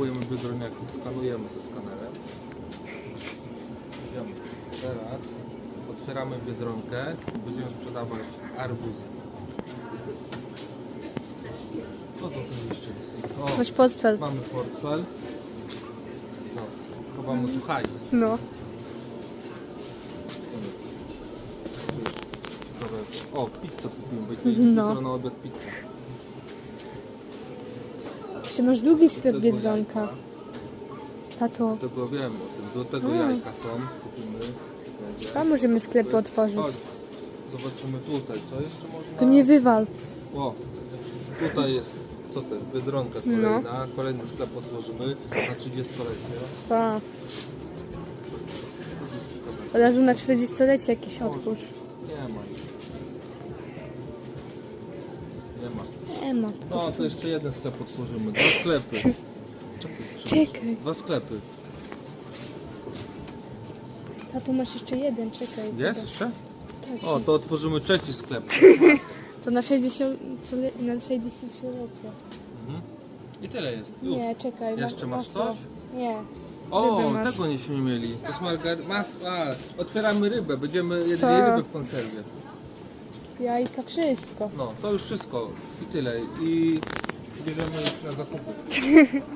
kupujemy biedroniaki, skanujemy ze skanerem. Idziemy. Teraz otwieramy biedronkę i będziemy sprzedawać arbuzy. Co to tu jeszcze jest? O, Masz portfel. mamy portfel. No, chowamy tu hajs. No. Ciekawego. O, pizzę kupimy, bo dzisiaj No. jutro na obiad pizza. Jeszcze masz długi sklep Biedronka. Tato. Do tego wiem o tym. Do tego Mm. jajka są. Kupimy. Tam możemy sklepy otworzyć. Chodź. Zobaczymy tutaj, co jeszcze można. Tylko nie wywal. O, tutaj jest, co to jest, Biedronka No. kolejna. Kolejny sklep otworzymy na 30-lecie. Pa. Od razu na 40-lecie jakiś otwórz. Nie ma nic. Nie ma. Ma. No, to jeszcze jeden sklep otworzymy. Dwa sklepy. Czekaj, Czekaj. Dwa sklepy. Tato masz jeszcze jeden, czekaj. Jest jeszcze? Tak. O, to otworzymy trzeci sklep. To na 60 na 60-lecie. Mhm. I tyle jest. Już. Nie, czekaj. Jeszcze masz coś? Nie. O, masz. tego nieśmy mieli. To jest margar... Mas... A, otwieramy rybę. Będziemy jedli Co? rybę w konserwie. Jajka, wszystko. No, to już wszystko. I tyle. I bierzemy ich na zakupy.